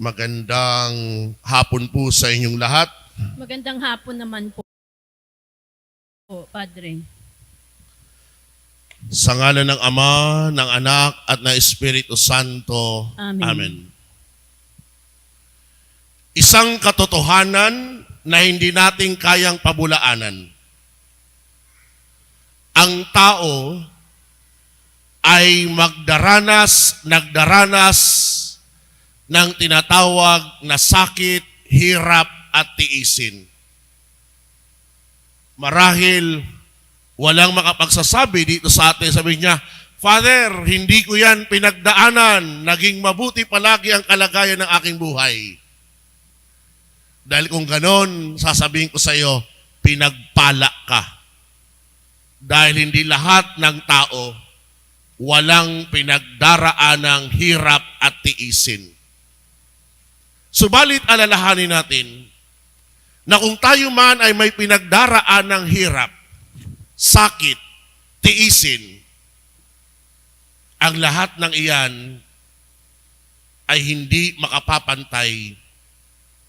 Magandang hapon po sa inyong lahat. Magandang hapon naman po, po Padre. Sa ngalan ng Ama, ng Anak, at ng Espiritu Santo. Amen. Isang katotohanan na hindi natin kayang pabulaanan. Ang tao ay magdaranas, nagdaranas ng tinatawag na sakit, hirap at tiisin. Marahil walang makapagsasabi dito sa atin, sabi niya, Father, hindi ko yan pinagdaanan. Naging mabuti palagi ang kalagayan ng aking buhay. Dahil kung ganon, sasabihin ko sa iyo, pinagpala ka. Dahil hindi lahat ng tao walang pinagdaraan ng hirap at tiisin. Subalit alalahanin natin na kung tayo man ay may pinagdaraan ng hirap, sakit, tiisin, ang lahat ng iyan ay hindi makapapantay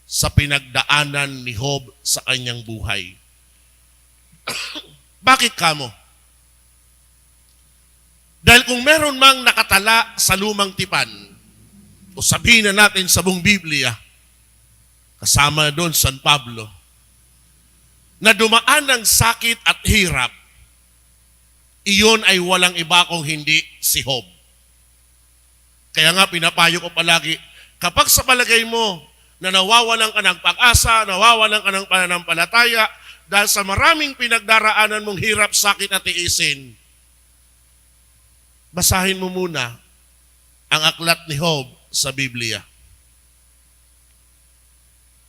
sa pinagdaanan ni Job sa kanyang buhay. Bakit kamo? Dahil kung meron mang nakatala sa lumang tipan, o sabihin na natin sa buong Biblia, kasama doon San Pablo, na dumaan ng sakit at hirap, iyon ay walang iba kung hindi si Job. Kaya nga pinapayo ko palagi, kapag sa palagay mo na nawawalan ka ng pag-asa, nawawalan ka ng pananampalataya, dahil sa maraming pinagdaraanan mong hirap, sakit at tiisin, basahin mo muna ang aklat ni Job sa Biblia.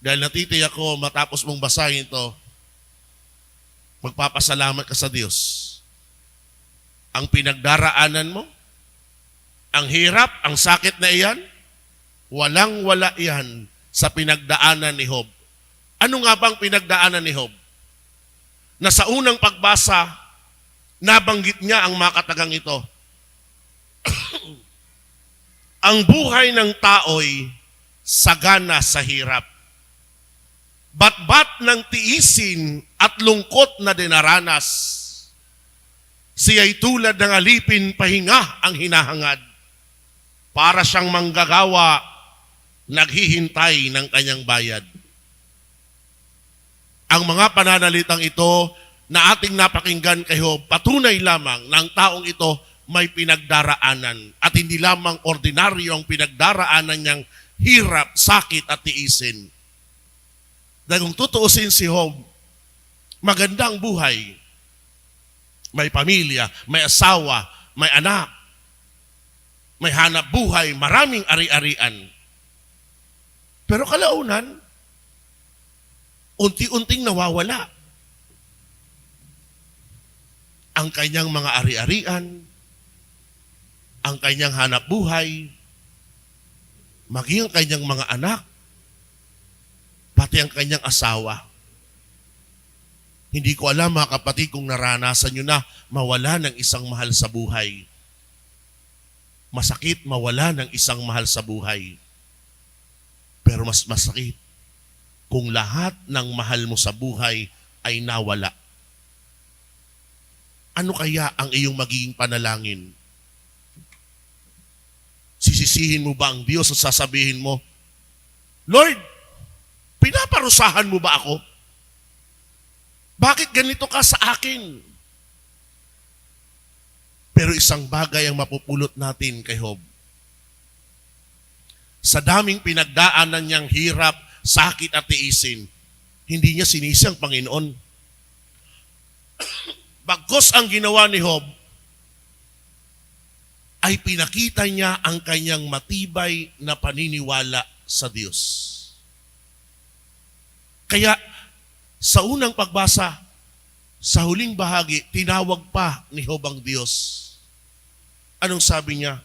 Dahil natitiyak ko matapos mong basahin ito, magpapasalamat ka sa Diyos. Ang pinagdaraanan mo, ang hirap, ang sakit na iyan, walang-wala iyan sa pinagdaanan ni Job. Ano nga bang pinagdaanan ni Job? Na sa unang pagbasa, nabanggit niya ang makatagang ito. Ang buhay ng tao'y sagana sa hirap. Batbat ng tiisin at lungkot na dinaranas. Siya'y tulad ng alipin pahinga ang hinahangad. Para siyang manggagawa, naghihintay ng kanyang bayad. Ang mga pananalitang ito na ating napakinggan kay Job, patunay lamang ng taong ito may pinagdaraanan at hindi lamang ordinaryo ang pinagdaraanan niyang hirap, sakit at tiisin. Dahil kung tutuusin si Job, magandang buhay. May pamilya, may asawa, may anak, may hanap buhay, maraming ari-arian. Pero kalaunan, unti-unting nawawala ang kanyang mga ari-arian, ang kanyang hanap buhay, maging ang kanyang mga anak, pati ang kanyang asawa. Hindi ko alam mga kapatid kung naranasan nyo na mawala ng isang mahal sa buhay. Masakit mawala ng isang mahal sa buhay. Pero mas masakit kung lahat ng mahal mo sa buhay ay nawala. Ano kaya ang iyong magiging panalangin? Sisisihin mo ba ang Diyos at sasabihin mo, Lord, pinaparusahan mo ba ako? Bakit ganito ka sa akin? Pero isang bagay ang mapupulot natin kay Job. Sa daming pinagdaanan niyang hirap, sakit at tiisin, hindi niya sinisi ang Panginoon. Bagkos ang ginawa ni Job, ay pinakita niya ang kanyang matibay na paniniwala sa Diyos. Kaya sa unang pagbasa, sa huling bahagi, tinawag pa ni Job ang Diyos. Anong sabi niya?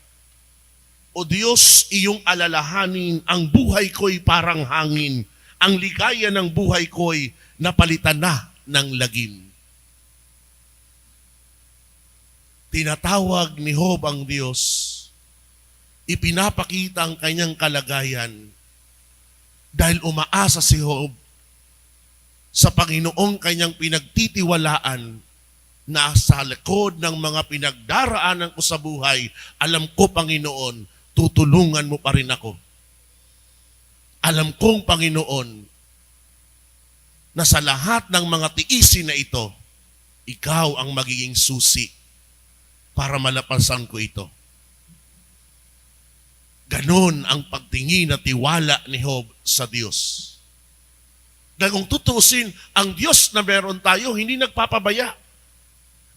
O Diyos, iyong alalahanin, ang buhay ko'y parang hangin. Ang ligaya ng buhay ko'y napalitan na ng lagim. Tinatawag ni Job ang Diyos. Ipinapakita ang kanyang kalagayan Dahil umaasa si Job sa Panginoong kanyang pinagtitiwalaan na sa likod ng mga pinagdaraanan ko sa buhay, alam ko, Panginoon, tutulungan mo pa rin ako. Alam kong, Panginoon, na sa lahat ng mga tiisin na ito, ikaw ang magiging susi para malapasan ko ito. Ganon ang pagtingin at tiwala ni Job sa Diyos. Dahil kung tutusin, ang Diyos na meron tayo, hindi nagpapabaya.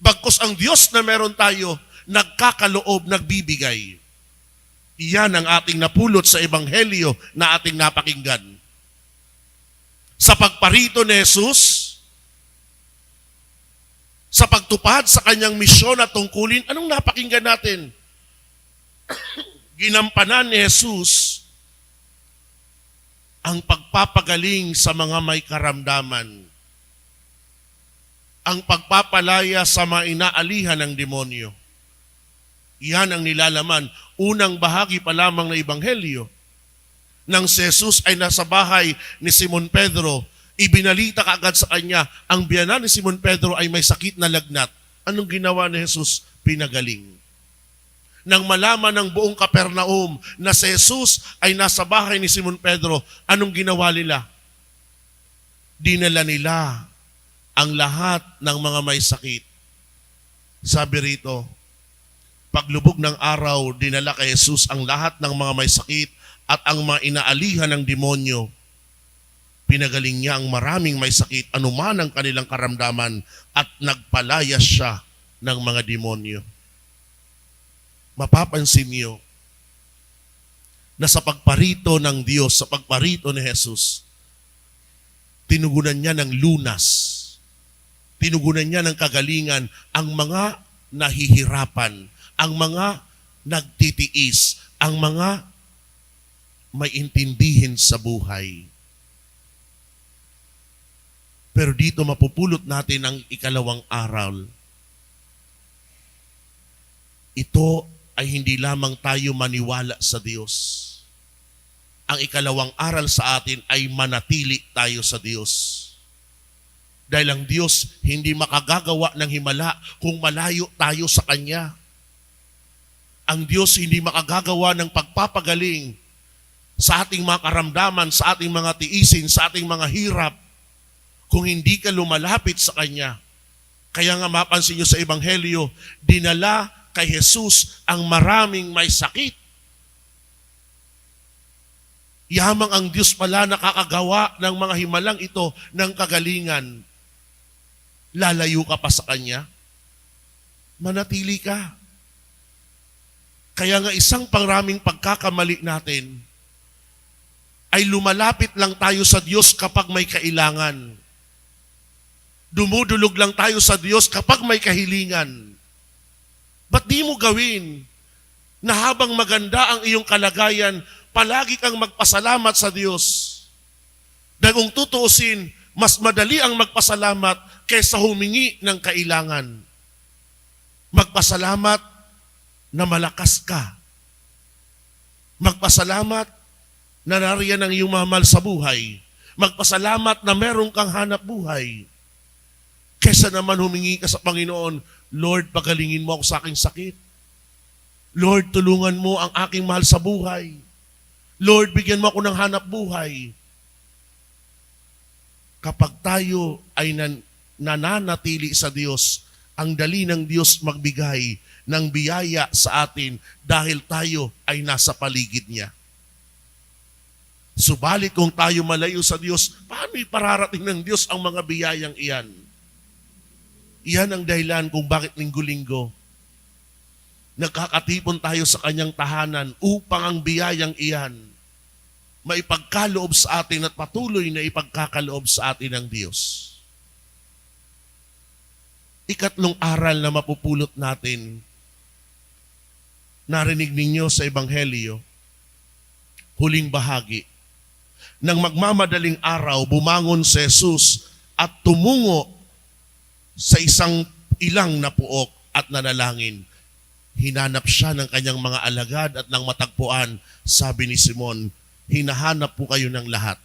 Bagkos ang Diyos na meron tayo, nagkakaloob, nagbibigay. Iyan ang ating napulot sa Ebanghelyo na ating napakinggan. Sa pagparito ni Jesus, sa pagtupad sa kanyang misyon at tungkulin, anong napakinggan natin? Ginampanan ni Jesus ang pagpapagaling sa mga may karamdaman. Ang pagpapalaya sa mga inaalihan ng demonyo. Iyan ang nilalaman. Unang bahagi pa lamang ng Ebanghelyo. Nang si Jesus ay nasa bahay ni Simon Pedro, ibinalita kaagad sa kanya, ang biyanan ni Simon Pedro ay may sakit na lagnat. Anong ginawa ni Jesus? Pinagaling nang malaman ng buong Kapernaum na si Jesus ay nasa bahay ni Simon Pedro, anong ginawa nila? Dinala nila ang lahat ng mga may sakit. Sabi rito, paglubog ng araw, dinala kay Jesus ang lahat ng mga may sakit at ang mga inaalihan ng demonyo. Pinagaling niya ang maraming may sakit, anuman ang kanilang karamdaman, at nagpalayas siya ng mga demonyo mapapansin niyo na sa pagparito ng Diyos, sa pagparito ni Jesus, tinugunan niya ng lunas, tinugunan niya ng kagalingan ang mga nahihirapan, ang mga nagtitiis, ang mga may intindihin sa buhay. Pero dito mapupulot natin ang ikalawang aral. Ito ay hindi lamang tayo maniwala sa Diyos. Ang ikalawang aral sa atin ay manatili tayo sa Diyos. Dahil ang Diyos hindi makagagawa ng himala kung malayo tayo sa Kanya. Ang Diyos hindi makagagawa ng pagpapagaling sa ating mga karamdaman, sa ating mga tiisin, sa ating mga hirap, kung hindi ka lumalapit sa Kanya. Kaya nga mapansin nyo sa Ebanghelyo, dinala kay Jesus ang maraming may sakit. Yamang ang Diyos pala nakakagawa ng mga himalang ito ng kagalingan. Lalayo ka pa sa Kanya? Manatili ka. Kaya nga isang pangraming pagkakamali natin ay lumalapit lang tayo sa Diyos kapag may kailangan. Dumudulog lang tayo sa Diyos kapag may kahilingan. Ba't di mo gawin na habang maganda ang iyong kalagayan, palagi kang magpasalamat sa Diyos? Dahil kung tutuusin, mas madali ang magpasalamat kaysa humingi ng kailangan. Magpasalamat na malakas ka. Magpasalamat na nariyan ang iyong mahal sa buhay. Magpasalamat na meron kang hanap buhay. Kesa naman humingi ka sa Panginoon, Lord, pagalingin mo ako sa aking sakit. Lord, tulungan mo ang aking mahal sa buhay. Lord, bigyan mo ako ng hanap buhay. Kapag tayo ay nan- nananatili sa Diyos, ang dali ng Diyos magbigay ng biyaya sa atin dahil tayo ay nasa paligid niya. Subalit kung tayo malayo sa Diyos, paano ipararating ng Diyos ang mga biyayang iyan? Iyan ang dahilan kung bakit linggo-linggo nagkakatipon tayo sa kanyang tahanan upang ang biyayang iyan maipagkaloob sa atin at patuloy na ipagkakaloob sa atin ng Diyos. Ikatlong aral na mapupulot natin, narinig ninyo sa Ebanghelyo, huling bahagi. Nang magmamadaling araw, bumangon si Jesus at tumungo sa isang ilang na puok at nanalangin. Hinanap siya ng kanyang mga alagad at nang matagpuan, sabi ni Simon, hinahanap po kayo ng lahat.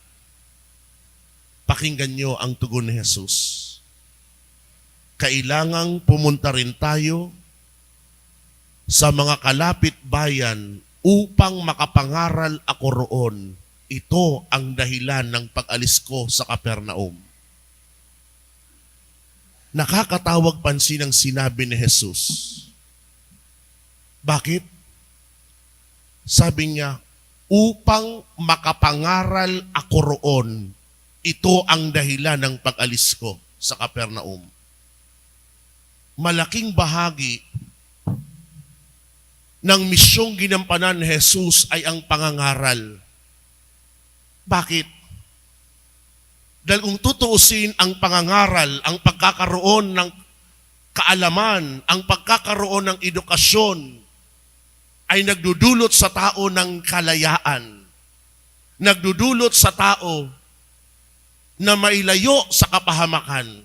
Pakinggan nyo ang tugon ni Jesus. Kailangang pumunta rin tayo sa mga kalapit bayan upang makapangaral ako roon. Ito ang dahilan ng pag-alis ko sa Kapernaum. Nakakatawag pansin ang sinabi ni Jesus. Bakit? Sabi niya, upang makapangaral ako roon, ito ang dahilan ng pag-alis ko sa Kapernaum. Malaking bahagi ng misyong ginampanan ni Jesus ay ang pangangaral. Bakit? Dahil kung tutuusin ang pangangaral, ang pagkakaroon ng kaalaman, ang pagkakaroon ng edukasyon, ay nagdudulot sa tao ng kalayaan. Nagdudulot sa tao na mailayo sa kapahamakan.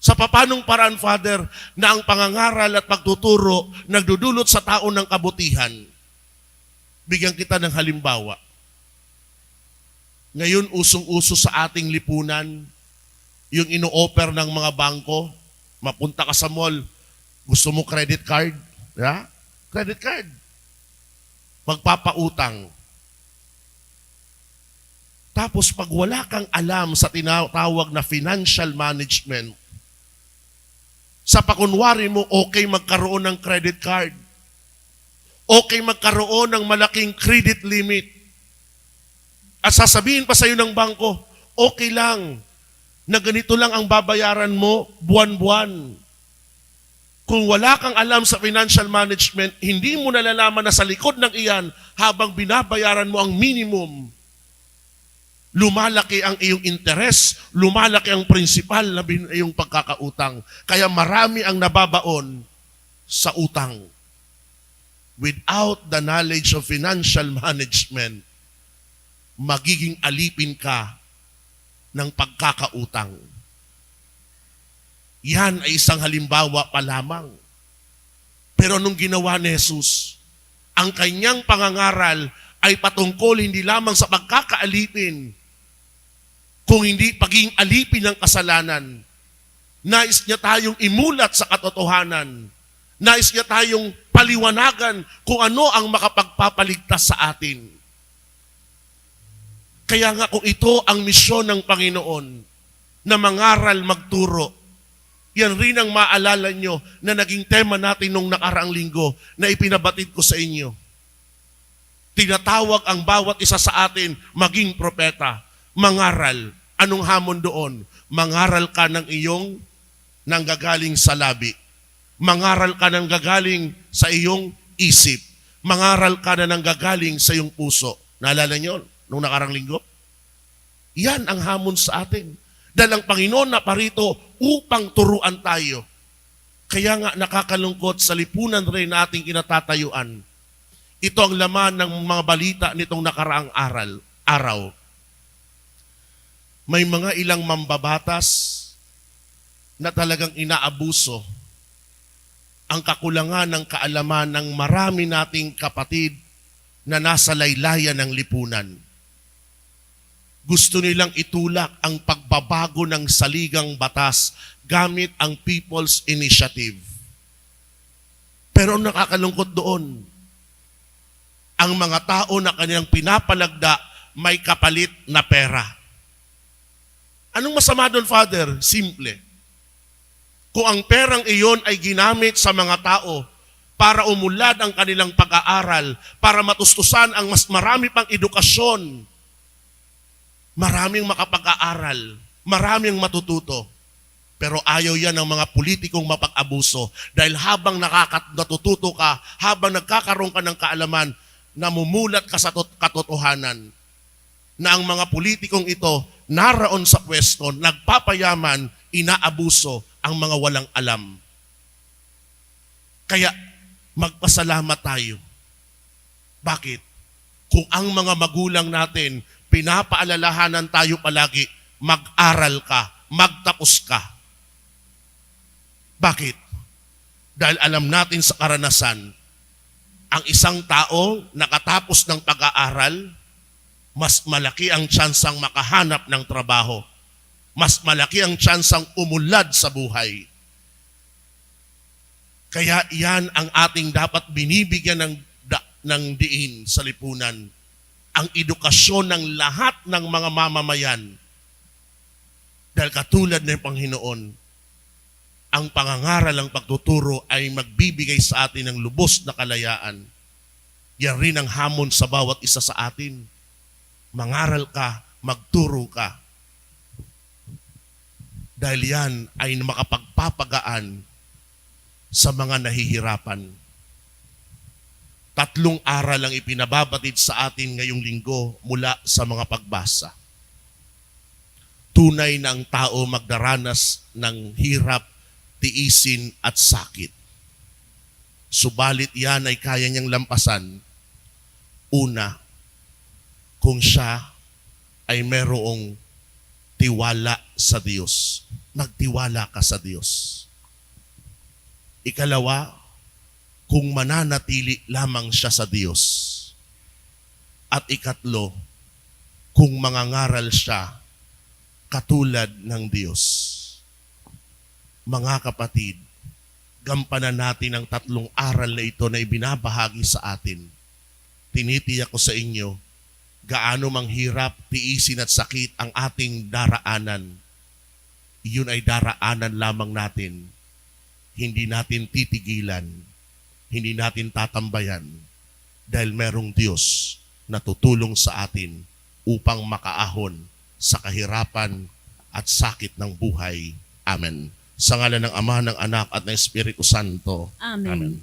Sa papanong paraan, Father, na ang pangangaral at pagtuturo nagdudulot sa tao ng kabutihan. Bigyan kita ng halimbawa. Ngayon, usong-uso sa ating lipunan, yung ino-offer ng mga bangko, mapunta ka sa mall, gusto mo credit card, yeah? credit card. Magpapautang. Tapos pag wala kang alam sa tinatawag na financial management, sa pakunwari mo, okay magkaroon ng credit card. Okay magkaroon ng malaking credit limit. At sasabihin pa sa iyo ng bangko, okay lang na ganito lang ang babayaran mo buwan-buwan. Kung wala kang alam sa financial management, hindi mo nalalaman na sa likod ng iyan, habang binabayaran mo ang minimum, lumalaki ang iyong interes, lumalaki ang prinsipal na iyong pagkakautang. Kaya marami ang nababaon sa utang. Without the knowledge of financial management, magiging alipin ka ng pagkakautang. Yan ay isang halimbawa pa lamang. Pero nung ginawa ni Jesus, ang kanyang pangangaral ay patungkol hindi lamang sa pagkakaalipin, kung hindi paging alipin ng kasalanan. Nais niya tayong imulat sa katotohanan. Nais niya tayong paliwanagan kung ano ang makapagpapaligtas sa atin. Kaya nga kung ito ang misyon ng Panginoon, na mangaral magturo, yan rin ang maalala nyo na naging tema natin nung nakaraang linggo na ipinabatid ko sa inyo. Tinatawag ang bawat isa sa atin maging propeta, mangaral. Anong hamon doon? Mangaral ka ng iyong nanggagaling sa labi. Mangaral ka ng gagaling sa iyong isip. Mangaral ka na nanggagaling sa iyong puso. Naalala nyo nung nakarang linggo? Yan ang hamon sa atin. Dahil ang Panginoon na parito upang turuan tayo. Kaya nga nakakalungkot sa lipunan rin nating kinatatayuan. Ito ang laman ng mga balita nitong nakaraang aral, araw. May mga ilang mambabatas na talagang inaabuso ang kakulangan ng kaalaman ng marami nating kapatid na nasa laylayan ng lipunan. Gusto nilang itulak ang pagbabago ng saligang batas gamit ang People's Initiative. Pero nakakalungkot doon, ang mga tao na kanilang pinapalagda may kapalit na pera. Anong masama doon, Father? Simple. Kung ang perang iyon ay ginamit sa mga tao para umulad ang kanilang pag-aaral, para matustusan ang mas marami pang edukasyon, maraming makapag-aaral, maraming matututo. Pero ayaw yan ng mga politikong mapag-abuso dahil habang nakakat natututo ka, habang nagkakaroon ka ng kaalaman, namumulat ka sa tot- katotohanan na ang mga politikong ito naraon sa pwesto, nagpapayaman, inaabuso ang mga walang alam. Kaya magpasalamat tayo. Bakit? Kung ang mga magulang natin, pinapaalalahanan tayo palagi, mag-aral ka, magtapos ka. Bakit? Dahil alam natin sa karanasan, ang isang tao nakatapos ng pag-aaral, mas malaki ang tsansang makahanap ng trabaho. Mas malaki ang tsansang umulad sa buhay. Kaya yan ang ating dapat binibigyan ng, da, ng diin sa lipunan. Ang edukasyon ng lahat ng mga mamamayan. Dahil katulad ng Panginoon, ang pangangaral ng pagtuturo ay magbibigay sa atin ng lubos na kalayaan. Yan rin ang hamon sa bawat isa sa atin. Mangaral ka, magturo ka. Dahil yan ay makapagpapagaan sa mga nahihirapan. Tatlong aral ang ipinababatid sa atin ngayong linggo mula sa mga pagbasa. Tunay na ang tao magdaranas ng hirap, tiisin at sakit. Subalit yan ay kaya niyang lampasan. Una, kung siya ay merong tiwala sa Diyos. Magtiwala ka sa Diyos. Ikalawa, kung mananatili lamang siya sa Diyos. At ikatlo, kung mangangaral siya katulad ng Diyos. Mga kapatid, gampanan natin ang tatlong aral na ito na ibinabahagi sa atin. Tinitiyak ko sa inyo, gaano mang hirap, tiisin at sakit ang ating daraanan, iyon ay daraanan lamang natin. Hindi natin titigilan, hindi natin tatambayan, dahil merong Diyos na tutulong sa atin upang makaahon sa kahirapan at sakit ng buhay. Amen. Sa ngalan ng Ama, ng Anak at ng Espiritu Santo. Amen. Amen.